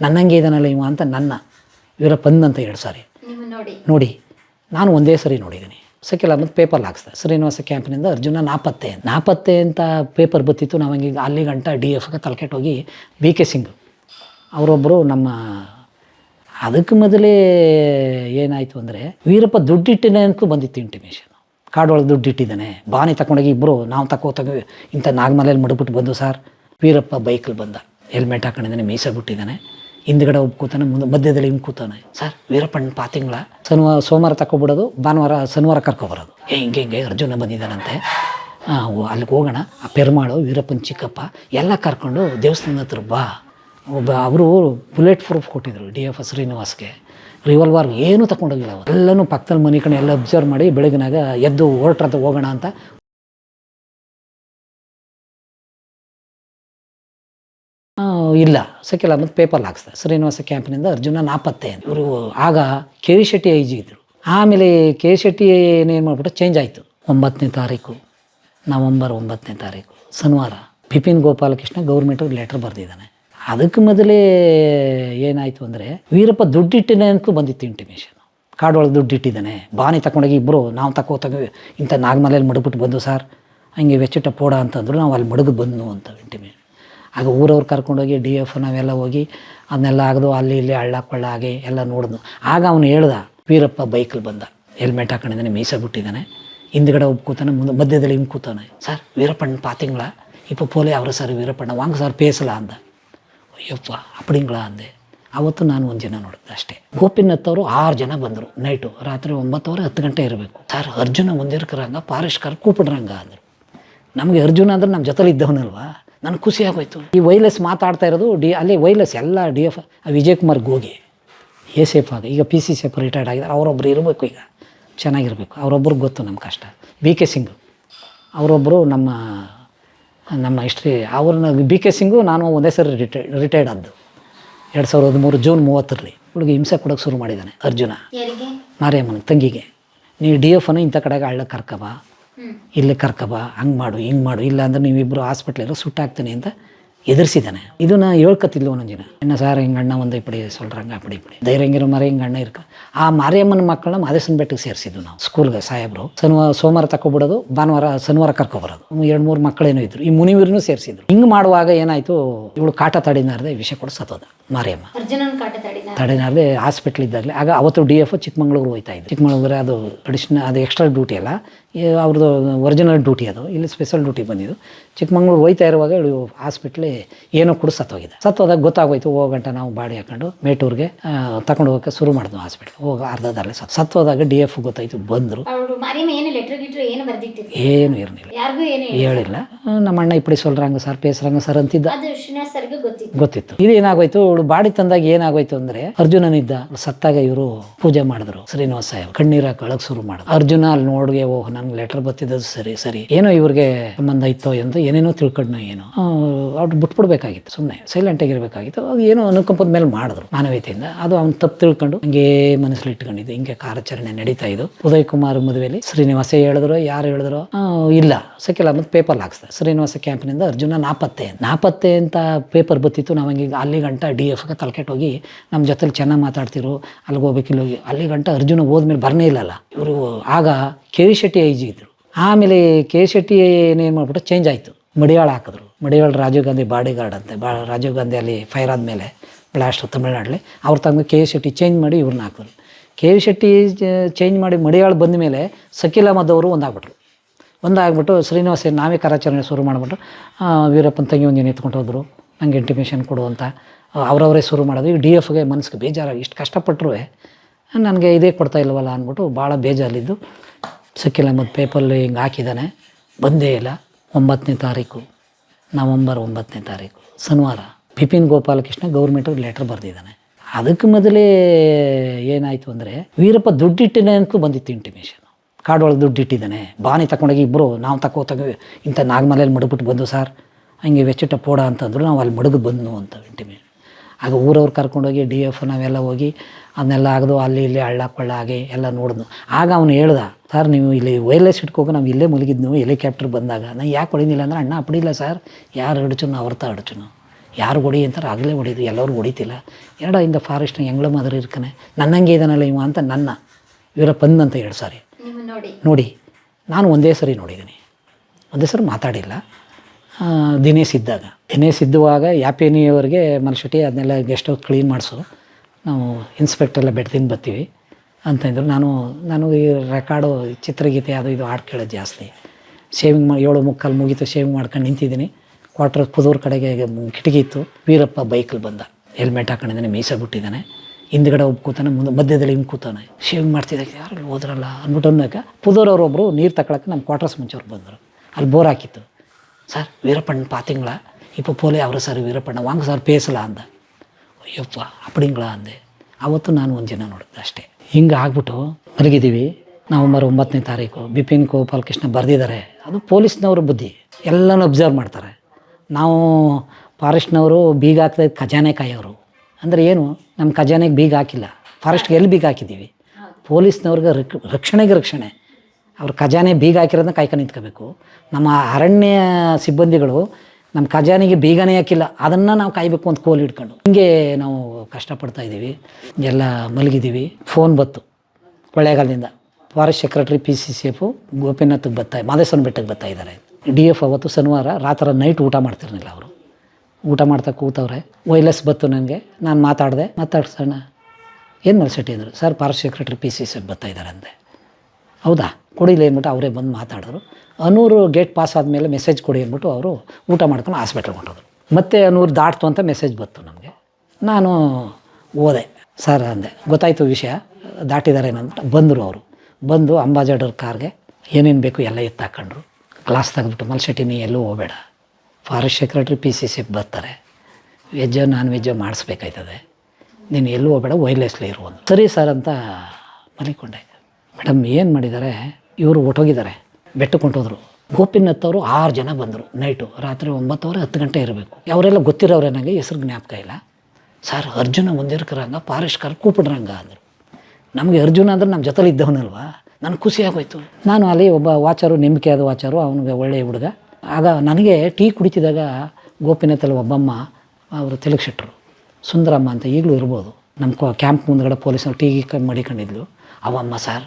ನನ್ನಂಗೆ ಇದಾನಲ್ಲ ಇವ ಅಂತ ನನ್ನ ಇವರ ಅಂತ ಎರಡು ಸಾರಿ. ನೋಡಿ. ನೋಡಿ ನಾನು ಒಂದೇ ಸರಿ ನೋಡಿದ್ದೀನಿ. ಸಕೆಲ್ಲ ಮತ್ತು ಪೇಪರ್ ಹಾಕ್ಸ್ದೆ ಶ್ರೀನಿವಾಸ ಕ್ಯಾಂಪಿನಿಂದ ಅರ್ಜುನ ನಾಪತ್ತೆ ನಾಪತ್ತೆ ಅಂತ ಪೇಪರ್ ಬತ್ತಿತ್ತು ನಾವು ಹಂಗೆ ಅಲ್ಲಿ ಗಂಟ ಡಿ ಎಫ್ಗೆ ತಲೆಕೆಟ್ಟು ಹೋಗಿ ಬಿ ಕೆ ಸಿಂಗ್ ಅವರೊಬ್ಬರು ನಮ್ಮ ಅದಕ್ಕೆ ಮೊದಲೇ ಏನಾಯಿತು ಅಂದರೆ ವೀರಪ್ಪ ದುಡ್ಡಿಟ್ಟಿನ ಅಂತೂ ಬಂದಿತ್ತು ಇಂಟಿಮೇಷನ್ ಕಾಡೊಳಗೆ ದುಡ್ಡಿಟ್ಟಿದ್ದಾನೆ. ಬಾನಿ ತಗೊಂಡೋಗಿ ಇಬ್ಬರು ನಾವು ತಗೋ ತಗೋ ಇಂಥ ನಾಗಮಲೆಯಲ್ಲಿ ಮಡಗ್ಬಿಟ್ಟು ಬಂದು ಸರ್. ವೀರಪ್ಪ ಬೈಕಲ್ಲಿ ಬಂದ. ಹೆಲ್ಮೆಟ್ ಹಾಕೊಂಡಿದ್ದಾನೆ ಮೀಸೆ ಬಿಟ್ಟಿದ್ದಾನೆ. ಹಿಂದ್ಗಡೆ ಒಬ್ಬ ಕೂತಾನೆ ಮುಂದೆ ಮಧ್ಯದಲ್ಲಿ ಹಿಂಗೆ ಕೂತಾನೆ ಸರ್ ವೀರಪ್ಪಣ್ಣ ಪಾತಿಂಗಳ ಶನಿವಾರ, ಸೋಮವಾರ ತಕೊಬಿಡೋದು ಭಾನುವಾರ, ಶನಿವಾರ ಕರ್ಕೊಬರೋದು. ಏ, ಹಿಂಗೆ ಹಿಂಗೆ, ಅರ್ಜುನ ಬಂದಿದ್ದಾನಂತೆ. ಅಲ್ಲಿಗೆ ಹೋಗೋಣ. ಆ ಪೆರ್ಮಾಳು, ವೀರಪ್ಪನ ಚಿಕ್ಕಪ್ಪ, ಎಲ್ಲ ಕರ್ಕೊಂಡು ದೇವಸ್ಥಾನದ ಹತ್ರ ಬಾ. ಒಬ್ಬ, ಅವರು ಬುಲೆಟ್ ಪ್ರೂಫ್ ಕೊಟ್ಟಿದ್ರು ಡಿ ಎಫ್ ಶ್ರೀನಿವಾಸ್ಗೆ. ರಿವಾಲ್ವರ್ ಏನೂ ತಗೊಂಡೋಗಿಲ್ಲ ಎಲ್ಲನೂ ಪಕ್ಕದಲ್ಲಿ ಮನೆ ಕಡೆ ಎಲ್ಲ ಅಬ್ಸರ್ವ್ ಮಾಡಿ ಬೆಳಗಿನಾಗ ಎದ್ದು ಹೊರಟ್ರಂತ ಹೋಗೋಣ ಅಂತ ಇಲ್ಲ. ಸಕಿಲ್ಲ ಮತ್ತು ಪೇಪರ್ ಹಾಕ್ಸ್ದೆ. ಶ್ರೀನಿವಾಸ ಕ್ಯಾಂಪಿನಿಂದ ಅರ್ಜುನ ನಾಪತ್ತೆ ಇವರು ಆಗ K V Shetty I G ಇದ್ದರು ಆಮೇಲೆ ಕೆ ವಿ ಶೆಟ್ಟಿ ಏನೇನು ಮಾಡಿಬಿಟ್ಟು ಚೇಂಜ್ ಆಯಿತು. ಒಂಬತ್ತನೇ ತಾರೀಕು, ನವಂಬರ್ ಒಂಬತ್ತನೇ ತಾರೀಕು, ಶನಿವಾರ ಬಿಪಿನ್ ಗೋಪಾಲಕೃಷ್ಣ ಗೌರ್ಮೆಂಟಿಗೆ ಲೆಟರ್ ಬರೆದಿದ್ದಾನೆ. ಅದಕ್ಕೆ ಮೊದಲೇ ಏನಾಯಿತು ಅಂದರೆ ವೀರಪ್ಪ ದುಡ್ಡಿಟ್ಟಿನೇ ಅಂತೂ ಬಂದಿತ್ತು ಇಂಟಿಮೇಷನ್ ಕಾಡೊಳಗೆ ದುಡ್ಡಿಟ್ಟಿದ್ದಾನೆ. ಬಾನಿ ತಗೊಂಡೋಗಿ ಇಬ್ಬರು ನಾವು ತಗೋ ತಗೋ, ಇಂಥ ನಾಗಮಲೆಯಲ್ಲಿ ಮಡಗ್ಬಿಟ್ಟು ಬಂದು ಸರ್. ಹಂಗೆ ವೆಚ್ಚಿಟ್ಟ ಪೋಡ ಅಂತಂದ್ರು. ನಾವು ಅಲ್ಲಿ ಮಡಗು ಬಂದು ಅಂತ ಇಂಟಿಮೇಷನ್ ಆಗ ಊರವ್ರು ಕರ್ಕೊಂಡೋಗಿ ಡಿ ಎಫ್ ನಾವೆಲ್ಲ ಹೋಗಿ ಅದನ್ನೆಲ್ಲ ಆಗದು ಅಲ್ಲಿ ಇಲ್ಲಿ ಹಳ್ಳ ಕೊಳ್ಳ ಆಗಿ ಎಲ್ಲ ನೋಡಿದ್ನು ಆಗ ಅವನು ಹೇಳ್ದ ವೀರಪ್ಪ ಬೈಕಲ್ಲಿ ಬಂದ ಹೆಲ್ಮೆಟ್ ಹಾಕೊಂಡಿದ್ದಾನೆ ಮೀಸೆ ಬಿಟ್ಟಿದ್ದಾನೆ ಹಿಂದ್ಗಡೆ ಒಬ್ಬ ಕೂತಾನೆ ಮುಂದೆ ಮಧ್ಯದಲ್ಲಿ ಹಿಂಗೆ ಕೂತಾನೆ ಸರ್ ವೀರಪ್ಪಣ್ಣ ಪಾತಿಂಗಳ இப்போ போலே அவரை சார் ವೀರಪ್ಪಣ್ಣ ವಾಂಗ ಸರ್ ಪೇಸಲ ಅಂದ ಅಯ್ಯಪ್ಪ ಅಪ್ಪಡಿಂಗಳ ಅಂದೆ ಅವತ್ತು ನಾನು ಒಂದು ಜನ ನೋಡಿದೆ ಅಷ್ಟೇ ಗೋಪಿನಾಥ್ ಅವರು ಆರು ಜನ ಬಂದರು ನೈಟು ರಾತ್ರಿ ಒಂಬತ್ತುವರೆ ಹತ್ತು ಗಂಟೆ ಇರಬೇಕು ಸರ್ ಅರ್ಜುನ ಒಂದಿರ್ಕರಂಗ ಪಾರಿಷ್ಕರ್ ಕೂಪಿಡ್ರಂಗ ಅಂದರು ನಮಗೆ ಅರ್ಜುನ ಅಂದ್ರೆ ನಮ್ಮ ಜೊತೆಲಿ ಇದ್ದವನಲ್ವಾ ನನಗೆ ಖುಷಿ ಆಗೋಯ್ತು. ಈ ವೈಲೆಸ್ ಮಾತಾಡ್ತಾ ಇರೋದು ಡಿ ಅಲ್ಲಿ ವೈಲೆಸ್ ಎಲ್ಲ ಡಿ ಎಫ್ ವಿಜಯ್ ಕುಮಾರ್ ಗೋಗಿ. ಎ ಸೇಫ್ ಆಗ ಈಗ ಪಿ ಸಿ ಸೇಫ್ ರಿಟೈರ್ಡ್ ಆಗಿದ್ದಾರೆ. ಅವರೊಬ್ಬರು ಇರಬೇಕು ಈಗ ಚೆನ್ನಾಗಿರಬೇಕು. ಅವರೊಬ್ಬರಿಗೆ ಗೊತ್ತು ನಮ್ಮ ಕಷ್ಟ. ಬಿ ಕೆ ಸಿಂಗ್ ಅವರೊಬ್ಬರು ನಮ್ಮ ನಮ್ಮ ಹಿಸ್ಟ್ರಿ ಅವ್ರನ್ನ ಬಿ ಕೆ ಸಿಂಗು ನಾನು ಒಂದೇ ಸರಿ ರಿಟೈ ರಿಟೈರ್ಡ್ ಆದ್ದು. ಎರಡು ಸಾವಿರದ ಹದಿಮೂರು ಜೂನ್ ಮೂವತ್ತರಲ್ಲಿ. ಹುಡುಗಿ ಹಿಂಸೆ ಕೊಡೋಕೆ ಶುರು ಮಾಡಿದ್ದಾನೆ ಅರ್ಜುನ. ಮಾರಿಯಮ್ಮನ ತಂಗಿಗೆ. ನೀವು ಡಿ ಎಫ್ ಅನ್ನು ಇಂಥ ಕಡೆಗೆ ಹಳ್ಳಕ್ಕೆ ಕರ್ಕಬಾ. ಇಲ್ಲಿ ಕರ್ಕಬ ಹಂಗೆ ಮಾಡು ಹಿಂಗೆ ಮಾಡು ಇಲ್ಲ ಅಂದ್ರೆ ನೀವಿಬ್ಬರು ಹಾಸ್ಪಿಟ್ಲಿರೋ ಸುಟ್ಟಾಗ್ತಾನೆ ಅಂತ ಎದುರಿಸಿದ್ದಾನೆ. ಇದನ್ನ ಹೇಳ್ಕತ್ತಿದ್ಲು ಒಂದೊಂದು ದಿನ ಅಣ್ಣ ಸಾರ್ ಹಿಂಗೆ ಅಣ್ಣ ಒಂದು ಇಪ್ಪಡಿ ಸೊಲ್ರಂಗ ಅಪ್ಪಡಿ ಇಪ್ಪಡಿ ಧೈರ್ಯಂಗಿರೋ ಮರ ಹಿಂಗೆ ಅಣ್ಣ ಇರ್ಕ. ಆ ಮಾರಿಯಮ್ಮನ ಮಕ್ಕಳನ್ನ ಮಾದೇಶನ ಬೆಟ್ಟಿಗೆ ಸೇರಿಸಿದ್ವು ನಾವು ಸ್ಕೂಲ್ಗೆ ಸಾಹೇಬರು. ಶನಿವಾರ ಸೋಮವಾರ ತಗೊಬಿಡೋದು ಭಾನುವಾರ ಶನಿವಾರ ಕರ್ಕೊಬರೋದು. ಎರಡು ಮೂರು ಮಕ್ಕಳೇನೋ ಇದ್ರು. ಈ ಮುನಿವೀರನು ಸೇರಿಸಿದ್ರು. ಹಿಂಗೆ ಮಾಡುವಾಗ ಏನಾಯಿತು ಇವಳು ಕಾಟ ತಡಿನಾರ್ದೆ ವಿಷಯ ಕೊಡ ಸತ್ತೋದ ಮಾರಿಯಮ್ಮ. ತಡಿನಾರ್ದೆ. ಹಾಸ್ಪಿಟ್ಲ್ ಇದ್ದಾಗಲೇ. ಆಗ ಅವತ್ತು ಡಿ ಎಫ್ ಚಿಕ್ಕಮಂಗ್ಳೂರು ಹೋಯ್ತಾ ಇದ್ದೆ ಚಿಕ್ಕಮಂಗ್ಳೂರು ಅದು ಅಡಿಷನಲ್ ಅದು ಎಕ್ಸ್ಟ್ರಾ ಡ್ಯೂಟಿ ಅಲ್ಲ. ಅವ್ರದ್ದು ಒರಿಜಿನಲ್ ಡ್ಯೂಟಿ ಅದು. ಇಲ್ಲಿ ಸ್ಪೆಷಲ್ ಡ್ಯೂಟಿ ಬಂದಿದ್ದು. ಚಿಕ್ಕಮಂಗ್ಳೂರು ಹೋಯ್ತಾ ಇರುವಾಗ ಇವಳು ಹಾಸ್ಪಿಟ್ಲಿ ಏನೋ ಕೂಡ ಸತ್ತೋಗಿದೆ ಸತ್ತೋದಾಗ ಗೊತ್ತಾಗೋಯ್ತು ಹೋಗೋ ಗಂಟ ನಾವು ಬಾಡಿ ಹಾಕೊಂಡು ಮೇಟೂರ್ಗೆ ತಗೊಂಡು ಹೋಗೋಕೆ ಶುರು ಮಾಡಿದ್ವು ಹಾಸ್ಪಿಟ್ಲ್ ಹೋಗಿ ಅರ್ಧದಲ್ಲೇ ಸತ್ತು. ಸತ್ತೋದಾಗ ಡಿ ಎಫ್ ಗೊತ್ತಾಯ್ತು ಬಂದರು. ಏನು ಇರಲಿಲ್ಲ. ಹೇಳಿಲ್ಲ. ನಮ್ಮ ಅಣ್ಣ ಇಪ್ಪಡಿ ಸೊಲ್ರಂಗ ಸರ್ ಪೇಸ್ರಂಗ ಸರ್ ಅಂತಿದ್ದ. ಗೊತ್ತಿತ್ತು. ಗೊತ್ತಿತ್ತು. ಇದು ಏನಾಗೋಯ್ತು ಇವಳು ಬಾಡಿ ತಂದಾಗ ಏನಾಗೋಯ್ತು ಅಂದ್ರೆ ಅರ್ಜುನನಿದ್ದ. ಸತ್ತಾಗ ಇವರು ಪೂಜೆ ಮಾಡಿದ್ರು ಶ್ರೀನಿವಾಸ ಸಾಹೇಬ್. ಕಣ್ಣೀರ ಕಳಕ್ ಶುರು ಮಾಡಿದ್ರು. ಅರ್ಜುನ ಅಲ್ಲಿ ನೋಡ್ಗೆ ಓಹ್ ನನ್ಗೆ ಲೆಟರ್ ಬತ್ತಿದ್ದು ಸರಿ ಸರಿ. ಏನೋ ಇವ್ರಿಗೆ ಸಂಬಂಧ ಇತ್ತೋ ಎಂದು ಏನೇನೋ ತಿಳ್ಕೊಂಡ್ನೋ ಏನೋ. ಅವ್ರು ಬಿಟ್ಬಿಡ್ಬೇಕಾಗಿತ್ತು ಸುಮ್ಮನೆ ಸೈಲೆಂಟ್ ಆಗಿರ್ಬೇಕಾಗಿತ್ತು ಅದು ಏನೋ ಅನುಕಂಪದ ಮೇಲೆ ಮಾಡಿದ್ರು ಮಾನವೀಯತೆಯಿಂದ. ಅದು ಅವ್ನು ತಪ್ಪು ತಿಳ್ಕೊಂಡು ಹಂಗೆ ಮನಸ್ಸಲ್ಲಿ ಇಟ್ಕೊಂಡಿದ್ದು. ಹಿಂಗೆ ಕಾರ್ಯಾಚರಣೆ ನಡೀತಾ ಇದ್ದು ಉದಯ್ ಕುಮಾರ್ ಮದುವೆಯಲ್ಲಿ ಶ್ರೀನಿವಾಸ ಹೇಳಿದ್ರು, ಯಾರು ಹೇಳಿದ್ರು? ಇಲ್ಲ. ಸಕ್ಕಿಲ್ಲ ಮತ್ತು ಪೇಪರ್ ಹಾಕ್ಸ್ತಾರೆ ಶ್ರೀನಿವಾಸ ಕ್ಯಾಂಪ್ನಿಂದ ಅರ್ಜುನ ನಾಪತ್ತೆ. ನಾಪತ್ತೆ ಅಂತ ಪೇಪರ್ ಬತ್ತಿತ್ತು ನಾವು ಹಂಗೆ ಅಲ್ಲಿ ಗಂಟ ಡಿ ಎಫ್ಗೆ ತಲೆಕೆಟ್ಟು ಹೋಗಿ ನಮ್ಮ ಜೊತೆಲಿ ಚೆನ್ನಾಗಿ ಮಾತಾಡ್ತಿರು ಅಲ್ಲಿಗೆ ಹೋಗ್ಬೇಕಿಲ್ಲ ಹೋಗಿ. ಅಲ್ಲಿ ಗಂಟ ಅರ್ಜುನ ಹೋದ್ಮೇಲೆ ಬರನೇ ಇಲ್ಲಲ್ಲ. ಇವರು ಆಗ ಕೆ ವಿ ಶೆಟ್ಟಿ ಜಿ ಇದ್ದರು ಆಮೇಲೆ ಕೆ ಶೆಟ್ಟಿ ಏನೇನು ಮಾಡ್ಬಿಟ್ಟು ಚೇಂಜ್ ಆಯಿತು. ಮಡಿಯಾಳ ಹಾಕಿದ್ರು. ಮಡಿಯಾಳ ರಾಜೀವ್ ಗಾಂಧಿ ಬಾಡಿ ಗಾರ್ಡ್ ಅಂತೆ, ಬಾ, ರಾಜೀವ್ ಗಾಂಧಿ ಅಲ್ಲಿ ಫೈರ್ ಆದಮೇಲೆ ಬ್ಲಾಸ್ಟ್ ತಮಿಳ್ನಾಡಲ್ಲಿ, ಅವ್ರ ತಂಗ ಕೆ ಶೆಟ್ಟಿ ಚೇಂಜ್ ಮಾಡಿ ಇವ್ರನ್ನ ಹಾಕಿದ್ರು. ಕೆ ವಿ ಶೆಟ್ಟಿ ಚೇಂಜ್ ಮಾಡಿ ಮಡಿಯಾಳು ಬಂದ ಮೇಲೆ ಸಕೀಲ್ ಒಂದಾಗ್ಬಿಟ್ರು. ಒಂದಾಗ್ಬಿಟ್ಟು ಶ್ರೀನಿವಾಸ ನಾವೇ ಕಾರ್ಯಾಚರಣೆ ಶುರು ಮಾಡಿಬಿಟ್ಟು ವೀರಪ್ಪನ ತಂಗಿ ಒಂದು ಎತ್ಕೊಂಡು ಹೋದರು, ನಂಗೆ ಇಂಟಿಮೇಷನ್ ಕೊಡು ಅಂತ. ಅವರವರೇ ಶುರು ಮಾಡೋದು ಈಗ ಡಿ ಎಫ್ಗೆ ಮನಸ್ಸಿಗೆ ಬೇಜಾರಾಗಿ, ಇಷ್ಟು ಕಷ್ಟಪಟ್ಟರು ನನಗೆ ಇದೇ ಕೊಡ್ತಾ ಇಲ್ವಲ್ಲ ಅಂದ್ಬಿಟ್ಟು ಭಾಳ ಬೇಜಾರಲ್ಲಿದ್ದು ಸಕೀಲ್ ಅಹಮದ್ ಪೇಪರಲ್ಲಿ ಹಿಂಗೆ ಹಾಕಿದ್ದಾನೆ. ಬಂದೇ ಇಲ್ಲ. ಒಂಬತ್ತನೇ ತಾರೀಕು. ನವಂಬರ್ ಒಂಬತ್ತನೇ ತಾರೀಕು. ಶನಿವಾರ. ಬಿಪಿನ್ ಗೋಪಾಲಕೃಷ್ಣ ಗೌರ್ಮೆಂಟಿಗೆ ಲೆಟರ್ ಬರೆದಿದ್ದಾನೆ. ಅದಕ್ಕೆ ಮೊದಲೇ ಏನಾಯಿತು ಅಂದರೆ ವೀರಪ್ಪ ದುಡ್ಡಿಟ್ಟಿನ ಅಂತೂ ಬಂದಿತ್ತು ಇಂಟಿಮೇಷನ್ ಕಾಡೊಳಗೆ ದುಡ್ಡಿಟ್ಟಿದ್ದಾನೆ. ಬಾನಿ ತಗೊಂಡೋಗಿ ಇಬ್ಬರು ನಾವು ತಕೋ ತಗೋ ಇಂಥ ನಾಗಮಲೆಯಲ್ಲಿ ಮಡಗ್ಬಿಟ್ಟು ಬಂದು ಸರ್. ಹಂಗೆ ವೆಚ್ಚಿಟ್ಟ ಪೋಡ ಅಂತಂದ್ರು, ನಾವು ಅಲ್ಲಿ ಮಡಗು ಬಂದು ಅಂತ ಇಂಟಿಮೇಷನ್ ಆಗ ಊರವ್ರು ಕರ್ಕೊಂಡೋಗಿ ಡಿ ಎಫ್ ನಾವೆಲ್ಲ ಹೋಗಿ ಅದನ್ನೆಲ್ಲ ಆಗದು ಅಲ್ಲಿ ಇಲ್ಲಿ ಹಳ್ಳ ಕೊಳ್ಳ ಆಗಿ ಎಲ್ಲ ನೋಡಿದ್ನು. ಆಗ ಅವನು ಹೇಳ್ದ ಸರ್ ನೀವು ಇಲ್ಲಿ ವೈರ್ಲೆಸ್ ಇಟ್ಕೋಗ ನಾವು ಇಲ್ಲೇ ಮುಲಗಿದ್ನು ಹೆಲಿಕಾಪ್ಟರ್ ಬಂದಾಗ. ನಾನು ಯಾಕೆ ಹೊಡಿನಿಲ್ಲ? ಅಂದ್ರೆ ಅಣ್ಣ ಅಪ್ಪಡಿಲ್ಲ ಸರ್. ಯಾರು ಅಡಚುನು ಅವ್ರತ ಅಡಚುನು ಯಾರು ಹೊಡಿ ಅಂತಾರೆ ಆಗಲೇ ಹೊಡಿದು ಎಲ್ಲರೂ ಹೊಡಿತಿಲ್ಲ. ಎರಡ ಇಂದ ಫಾರೆಸ್ಟ್ನ ಹೆಂಗಳ ಮಾದರಿ ಇರ್ಕನೆ. ನನ್ನಂಗೆ ಇದಾನಲ್ಲ ಇವ ಅಂತ ನನ್ನ ವೀರಪ್ಪನ್ ಅಂತ ಎರಡು ಸಾರಿ. ನೋಡಿ. ನೋಡಿ ನಾನು ಒಂದೇ ಸರಿ ನೋಡಿದ್ದೀನಿ ಒಂದೇ ಸರಿ ಮಾತಾಡಿಲ್ಲ. ದಿನೇಶ್ ಇದ್ದಾಗ. ದಿನೇಶ್ ಇದ್ದುವಾಗ ಯಾಪೇನಿಯವರಿಗೆ ಮನಶೆಟ್ಟಿ ಅದನ್ನೆಲ್ಲ ಗೆಸ್ಟ್ ಹೌಸ್ ಕ್ಲೀನ್ ಮಾಡಿಸು. ನಾವು ಇನ್ಸ್ಪೆಕ್ಟರ್ ಎಲ್ಲ ಬೆಡ್ದಿಂದ ಬರ್ತೀವಿ ಅಂತಂದರು ನಾನು ನಾನು ಈ ರೆಕಾರ್ಡು ಚಿತ್ರಗೀತೆ ಅದು ಇದು ಹಾಡು ಕೇಳೋದು ಜಾಸ್ತಿ ಶೇವಿಂಗ್ ಮಾಡಿ ಏಳು ಮುಕ್ಕಾಲು ಮುಗೀತು ಶೇವಿಂಗ್ ಮಾಡ್ಕೊಂಡು ನಿಂತಿದ್ದೀನಿ ಕ್ವಾರ್ಟರ್ ಪುದೂರು ಕಡೆಗೆ ಕಿಟಕಿ ಇತ್ತು ವೀರಪ್ಪ ಬೈಕಲ್ಲಿ ಬಂದ ಹೆಲ್ಮೆಟ್ ಹಾಕೊಂಡಿದ್ದಾನೆ ಮೀಸೆ ಬಿಟ್ಟಿದ್ದಾನೆ ಹಿಂದ್ಗಡೆ ಒಬ್ಬ ಕೂತಾನೆ ಮುಂದೆ ಮಧ್ಯದಲ್ಲಿ ಹಿಂಗೆ ಕೂತಾನೆ ಶೇವಿಂಗ್ ಮಾಡ್ತಿದ್ದಾಗ ಯಾರು ಹೋದ್ರಲ್ಲ ಅಂದ್ಬಿಟ್ಟು ಅನ್ನೋಕೆ ಪುದೂರವ್ರೊಬ್ಬರು ನೀರು ತಗೊಳಕ್ಕೆ ನಮ್ಮ ಕ್ವಾರ್ಟರ್ಸ್ ಮುಂಚೆವ್ರು ಬಂದರು ಅಲ್ಲಿ ಬೋರ್ ಹಾಕಿತ್ತು ಸರ್ ವೀರಪ್ಪಣ್ಣ ಪಾತಿಂಗ್ಳ இப்போ போலே ಅವರು ಸರ್ ವೀರಪ್ಪಣ್ಣ ವಾಂಗ ಸರ್ ಪೇಸಲ ಅಂದ ಅಯ್ಯಪ್ಪ ಅಪ್ಪಡಿಂಗ್ಳ ಅಂದೆ. ಅವತ್ತು ನಾನು ಒಂದು ಜನ ನೋಡಿದ್ದೆ ಅಷ್ಟೇ. ಹಿಂಗೆ ಆಗ್ಬಿಟ್ಟು ಮಲಗಿದ್ದೀವಿ. ನವಂಬರ್ ಒಂಬತ್ತನೇ ತಾರೀಕು, ಬಿಪಿನ್ ಗೋಪಾಲಕೃಷ್ಣ ಬರೆದಿದ್ದಾರೆ. ಅದು ಪೊಲೀಸ್ನವ್ರ ಬುದ್ಧಿ. ಎಲ್ಲನೂ ಅಬ್ಸರ್ವ್ ಮಾಡ್ತಾರೆ. ನಾವು ಫಾರೆಸ್ಟ್ನವರು ಬೀಗ ಹಾಕ್ತಾ ಖಜಾನೆ ಕಾಯೋರು. ಅಂದರೆ ಏನು ನಮ್ಮ ಖಜಾನೆಗೆ ಬೀಗ ಹಾಕಿಲ್ಲ. ಫಾರೆಸ್ಟ್ಗೆ ಎಲ್ಲಿ ಬೀಗ ಹಾಕಿದ್ದೀವಿ? ಪೊಲೀಸ್ನವ್ರಿಗೆ ರಕ್, ರಕ್ಷಣೆಗೆ ರಕ್ಷಣೆ. ಅವ್ರ ಖಜಾನೆ ಬೀಗ ಹಾಕಿರೋದನ್ನ ಕಾಯ್ಕೊಂಡು ನಿಂತ್ಕೋಬೇಕು. ನಮ್ಮ ಅರಣ್ಯ ಸಿಬ್ಬಂದಿಗಳು ನಮ್ಮ ಖಜಾನಿಗೆ ಬೀಗನೇ ಹಾಕಿಲ್ಲ. ಅದನ್ನು ನಾವು ಕಾಯಬೇಕು ಅಂತ ಕೋಲ್ ಇಟ್ಕೊಂಡು. ಹಿಂಗೆ ನಾವು ಕಷ್ಟಪಡ್ತಾ ಇದ್ದೀವಿ. ಎಲ್ಲ ಮಲಗಿದ್ದೀವಿ. ಫೋನ್ ಬತ್ತು. ಕೊಳ್ಳೇಗಾಲದಿಂದ forest secretary P C C F ಗೋಪಿನಾಥ್ಗೆ ಬರ್ತಾ ಮಾದೇಶ್ವರನ ಬೆಟ್ಟಕ್ಕೆ ಬರ್ತಾ ಇದ್ದಾರೆ. ಡಿ ಎಫ್ ಅವತ್ತು ಶನಿವಾರ ರಾತ್ರಿ ನೈಟ್ ಊಟ ಮಾಡ್ತಿರ್ಲಿಲ್ಲ ಅವರು. ಊಟ ಮಾಡ್ತಾ ಕೂತವ್ರೆ. ವೈಲೆಸ್ ಬತ್ತು ನನಗೆ ನಾನು ಮಾತಾಡಿದೆ. ಮಾತಾಡ್ಸೋಣ. ಏನು ಮಲ್ಸೆಟ್ಟಿ ಅಂದರು sir forest secretary P C C ಬರ್ತಾ ಇದ್ದಾರೆ ಅಂದೆ. ಹೌದಾ? ಕೊಡಿಲ್ಲ ಅಂದ್ಬಿಟ್ಟು ಅವರೇ ಬಂದು ಮಾತಾಡಿದ್ರು. ಅನೂರು ಗೇಟ್ ಪಾಸ್ ಆದಮೇಲೆ ಮೆಸೇಜ್ ಕೊಡಿ ಅಂದ್ಬಿಟ್ಟು ಅವರು ಊಟ ಮಾಡ್ಕೊಂಡು ಹಾಸ್ಪಿಟ್ಲ್ಗೆ ಹೊಂಟೋದ್ರು. ಮತ್ತೆ ಅನೂರು ದಾಟ್ತು ಅಂತ ಮೆಸೇಜ್ ಬಂತು ನಮಗೆ. ನಾನು ಓದೆ ಸರ್ ಅಂದೆ, ಗೊತ್ತಾಯಿತು ವಿಷಯ ದಾಟಿದ್ದಾರೆ ಏನಂದ್ಬಿಟ್ಟು ಬಂದರು ಅವರು. ಬಂದು ಅಂಬಾಜಾಡರ್ ಕಾರ್ಗೆ ಏನೇನು ಬೇಕು ಎಲ್ಲ ಎತ್ತಾಕೊಂಡ್ರು ಕ್ಲಾಸ್ ತೆಗೆದ್ಬಿಟ್ಟು ಮಲ್ಶೆಟ್ಟಿ ನೀ ಎಲ್ಲೂ ಹೋಗಬೇಡ. Forest secretary P C C ಬರ್ತಾರೆ. ವೆಜ್ಜೋ ನಾನ್ ವೆಜ್ಜೋ ಮಾಡಿಸ್ಬೇಕಾಯ್ತದೆ. ನೀನು ಎಲ್ಲೂ ಹೋಗಬೇಡ ವೈರ್ಲೆಸ್ಲೇ ಇರುವಂತ ಸರಿ ಸರ್ ಅಂತ ಮಲಿಕೊಂಡೆ. ಮೇಡಮ್, ಏನು ಮಾಡಿದ್ದಾರೆ? ಇವರು ಹೊಟ್ಟೋಗಿದ್ದಾರೆ ಬೆಟ್ಟಕ್ಕೆ ಹೊಂಟೋದ್ರು ಗೋಪಿನಾಥ್ ಅವರು ಆರು ಜನ ಬಂದರು ನೈಟು. ರಾತ್ರಿ ಒಂಬತ್ತುವರೆ, ಹತ್ತು ಗಂಟೆ ಇರಬೇಕು. ಅವರೆಲ್ಲ ಗೊತ್ತಿರೋರೆ ನನಗೆ ಹೆಸ್ರು ಜ್ಞಾಪಕ ಇಲ್ಲ. ಸರ್, ಅರ್ಜುನ ಒಂದಿರ್ಕರಂಗ ಫಾರೆಸ್ಟ್ ಕರ್ ಕೂಪಿಡ್ರಂಗ ಅಂದರು. ನಮಗೆ ಅರ್ಜುನ ಅಂದ್ರೆ ನಮ್ಮ ಜೊತೆಲಿ ಇದ್ದವನಲ್ವಾ? ನನಗೆ ಖುಷಿ ಆಗೋಯ್ತು. ನಾನು ಅಲ್ಲಿ ಒಬ್ಬ ವಾಚರು ಆದ ವಾಚರು, ಅವನಿಗೆ ಒಳ್ಳೆಯ ಹುಡುಗ. ಆಗ ನನಗೆ ಟೀ ಕುಡಿತಿದಾಗ ಗೋಪಿನಾಥಲ್ಲಿ ಒಬ್ಬಮ್ಮ, ಅವರು ತೆಲುಗು ಶೆಟ್ಟರು ಸುಂದರಮ್ಮ ಅಂತ ಈಗಲೂ ಇರ್ಬೋದು. ನಮ್ಮ ಕ್ಯಾಂಪ್ ಮುಂದ್ಗಡೆ ಪೊಲೀಸರು ಟೀ ಮಡಿಕೊಂಡಿದ್ಲು. ಅವಮ್ಮ, ಸರ್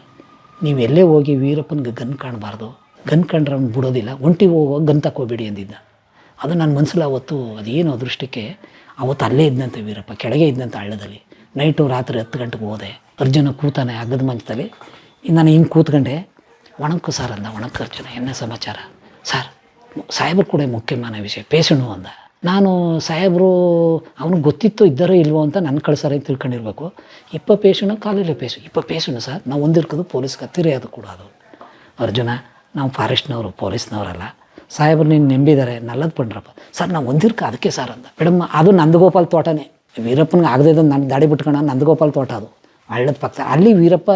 ನೀವು ಹೋಗಿ ವೀರಪ್ಪನಿಗೆ ಗನ್ ಕಾಣಬಾರ್ದು. ಗನ್ ಕಂಡ್ರೆ ಅವ್ನು ಬಿಡೋದಿಲ್ಲ. ಒಂಟಿಗೆ ಹೋಗುವಾಗ ಗನ್ ತಗೋಬೇಡಿ ಅಂದಿದ್ದ ಅದು ನನ್ನ ಮನಸ್ಸಲ್ಲಿ ಅವತ್ತು ಅದೇನು ಅದೃಷ್ಟಕ್ಕೆ ಅವತ್ತು ಅಲ್ಲೇ ಇದ್ದಂತೆ ವೀರಪ್ಪ, ಕೆಳಗೆ ಇದ್ದಂತೆ ಹಳ್ಳದಲ್ಲಿ. ನೈಟು ರಾತ್ರಿ ಹತ್ತು ಗಂಟೆಗೆ ಹೋದೆ. ಅರ್ಜುನ ಕೂತಾನೆ ಅಗ್ಗದ ಮಂಚದಲ್ಲಿ. ನಾನು ಹಿಂಗೆ ಕೂತ್ಕೊಂಡೆ ಒಣಕ್ಕು ಸರ್ ಅಂದ ಒಣಕ್ಕು ಅರ್ಜುನ, ಎನ್ನ ಸಮಾಚಾರ? ಸರ್, ಸಾಹೇಬ್ರು ಕೂಡ ಮುಖ್ಯಮಾನ ವಿಷಯ ಪೇಷಣು ಅಂದ. ನಾನು ಸಾಹೇಬರು, ಅವನಿಗೆ ಗೊತ್ತಿತ್ತು ಇದ್ದಾರೋ ಇಲ್ವೋ ಅಂತ ನನ್ನ ಕಳ್ಸಾರ ಅಂತ ತಿಳ್ಕೊಂಡಿರ್ಬೇಕು. ಇಪ್ಪ ಪೇಷನು ಕಾಲಿಲ್ಲ ಪೇಷು ಇಪ್ಪ ಪೇಷಣು ಸರ್, ನಾವು ಒಂದಿರ್ಕೋದು ಪೊಲೀಸ್ಗೆ ಹತ್ತಿರ ಅದು ಕೂಡ ಅದು. ಅರ್ಜುನ, ನಾವು ಫಾರೆಸ್ಟ್ನವರು, ಪೊಲೀಸ್ನವರಲ್ಲ. ಸಾಹೇಬ್ರು ನೀನು ನೆಂಬಿದ್ದಾರೆ ನಲ್ಲದು ಪಂಡ್ರಪ್ಪ. ಸರ್, ನಾವು ಒಂದಿರ್ಕ ಅದಕ್ಕೆ ಸರ್ ಅಂದ ಮೇಡಮ್ ಅದು ನಂದಗೋಪಾಲ್ ತೋಟನೇ. ವೀರಪ್ಪನಿಗೆ ಆಗದೆ ನನ್ನ ದಾಡಿ ಬಿಟ್ಕೊಂಡು ನಂದಗೋಪಾಲ್ ತೋಟ ಅದು. ಹಳ್ಳದ ಪಕ್ಕ. ಅಲ್ಲಿ ವೀರಪ್ಪ